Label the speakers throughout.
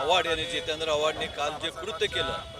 Speaker 1: आव्हाड यांनी जितेंद्र आव्हाडने काल जे कृत्य केलं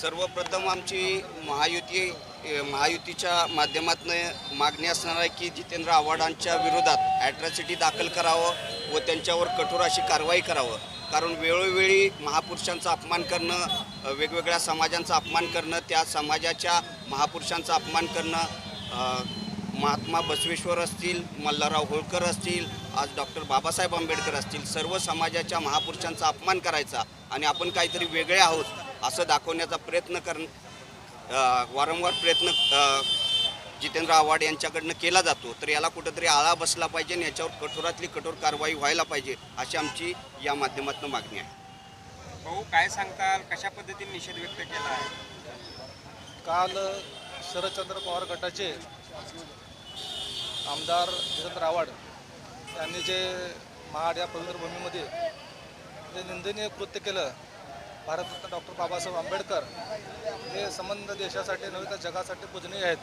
Speaker 2: सर्वप्रथम आमची महायुती महायुतीच्या माध्यमातून मागणी असणार आहे की जितेंद्र आव्हाडांच्या विरोधात ॲट्रॉसिटी दाखल करावं व त्यांच्यावर कठोर अशी कारवाई करावं. कारण वेळोवेळी महापुरुषांचा अपमान करणं वेगवेगळ्या समाजांचा अपमान करणं त्या समाजाच्या महापुरुषांचा अपमान करणं महात्मा बसवेश्वर असतील मल्हारराव होळकर असतील आज डॉक्टर बाबासाहेब आंबेडकर असतील सर्व समाजाच्या महापुरुषांचा अपमान करायचा आणि आपण काहीतरी वेगळे आहोत. असं दाखवण्याचा प्रयत्न कर वारंवार प्रयत्न जितेंद्र आव्हाड यांच्याकडनं केला जातो. तर याला कुठंतरी आळा बसला पाहिजे आणि याच्यावर कठोरातली कठोर कारवाई व्हायला पाहिजे अशी आमची या माध्यमातून मागणी आहे.
Speaker 3: भाऊ काय सांगताल? कशा पद्धतीने निषेध व्यक्त केला आहे?
Speaker 4: काल शरदचंद्र पवार गटाचे आमदार जितेंद्र आव्हाड यांनी जे महाड या पवित्र भूमीमध्ये जे निंदनीय कृत्य केलं भारतरत्न डॉक्टर बाबासाहेब आंबेडकर हे संबंध देशासाठी नव्हे तर जगासाठी पूजनीय आहेत.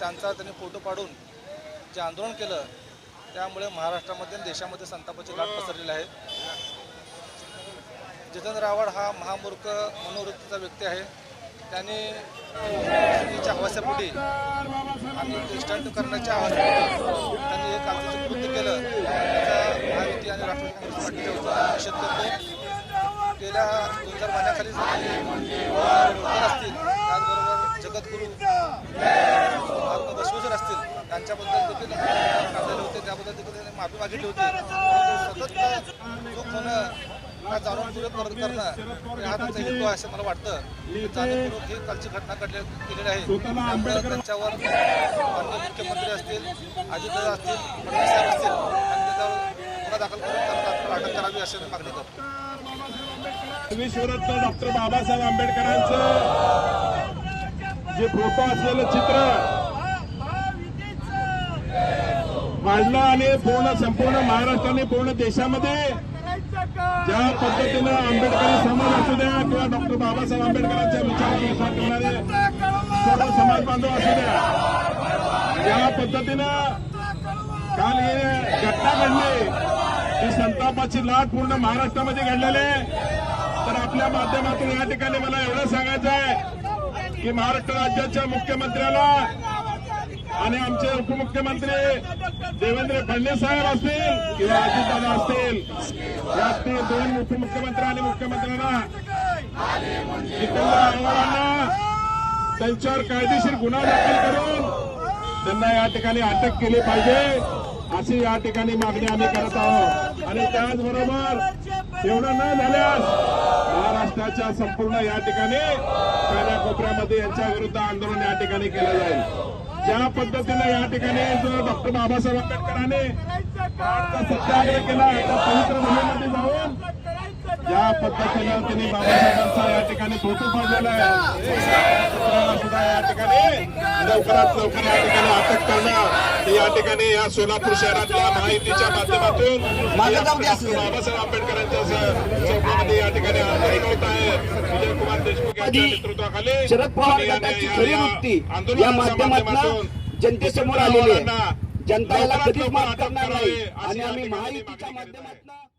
Speaker 4: त्यांचा त्यांनी फोटो पाडून जे आंदोलन केलं त्यामुळे महाराष्ट्रामध्ये आणि देशामध्ये संतापाची लाट पसरलेली आहे. जितेंद्र आव्हाड हा महामूर्ख मनोवृत्तीचा व्यक्ती आहे. त्यांनी तिच्या हवासापोटी आणि स्टंट करण्याच्या हवासापोटी त्यांनी हे कालचं कृत्य केलं. त्याचा महायुती आणि राष्ट्रवादी काँग्रेस पार्टीचा निषेध करतो. गेल्या दोन चार महिन्याखाली असतील त्याचबरोबर जगद्गुरू बसवेश्वर असतील त्यांच्याबद्दल देखील काढलेले होते त्याबद्दल देखील त्यांनी माफी मागितली होती. सतत जो कोण करणं हा त्यांचा हेतू आहे असं मला वाटतं. जाणीवपूर्वक ही कालची घटना घडली केलेली आहे. त्यामुळे त्यांच्यावर माननीय मुख्यमंत्री असतील अजितदादा असतील फडणवीस साहेब असतील आणि त्याच्यावर दाखल करून त्यांना अटक करावी अशी मागणी करतो.
Speaker 5: विश्वरत्न डॉक्टर बाबासाहेब आंबेडकरांचं जे फोटो असलेलं चित्र वाढलं आणि पूर्ण संपूर्ण महाराष्ट्राने पूर्ण देशामध्ये ज्या पद्धतीनं आंबेडकरी समाज असू द्या किंवा डॉक्टर बाबासाहेब आंबेडकरांच्या विचारानुसार करणारे सर्व समाज बांधव असू द्या ज्या पद्धतीनं काल हे घटना घडली. ही संतापाची लाट पूर्ण महाराष्ट्रामध्ये घडलेली आहे. तर आपल्या माध्यमातून या ठिकाणी मला एवढं सांगायचं आहे की महाराष्ट्र राज्याच्या मुख्यमंत्र्याला आणि आमचे उपमुख्यमंत्री देवेंद्र फडणवीस साहेब असतील किंवा अजितदादा असतील या दोन उपमुख्यमंत्री आणि मुख्यमंत्र्यांना जितेंद्र आव्हाडांना त्यांच्यावर कायदेशीर गुन्हा दाखल करून त्यांना या ठिकाणी अटक केली पाहिजे अशी या ठिकाणी मागणी आम्ही करत आहोत. आणि त्याचबरोबर एवढं न झाल्यास महाराष्ट्राच्या संपूर्ण या ठिकाणी कानाकोपऱ्यामध्ये यांच्या विरुद्ध आंदोलन या ठिकाणी केलं जाईल. ज्या पद्धतीने या ठिकाणी जो डॉक्टर बाबासाहेब आंबेडकरांनी सत्याग्रह केला त्या पवित्र भूमीमध्ये जाऊन ज्या पद्धतीनं त्यांनी बाबासाहेबांचा या ठिकाणी फोटो पाडलेला आहे सुद्धा या ठिकाणी लवकरात लवकर या ठिकाणी अटक करणं या ठिकाणी या सोलापूर शहरातल्या माहितीच्या माध्यमातून बाबासाहेब आंबेडकरांच्या चौकामध्ये या ठिकाणी आंदोलन होत आहे विजय कुमार देशमुख यांच्या नेतृत्वाखाली
Speaker 6: शरद पवार
Speaker 5: आणि या-
Speaker 6: गटाची
Speaker 5: या-
Speaker 6: खरी
Speaker 5: या
Speaker 6: वृत्ती या माध्यमातून जनतेसमोर आलेली आहे. जनता याला कधीच माफ करणार नाही. आणि
Speaker 5: या
Speaker 6: आम्ही महायुतीच्या. माध्यमातून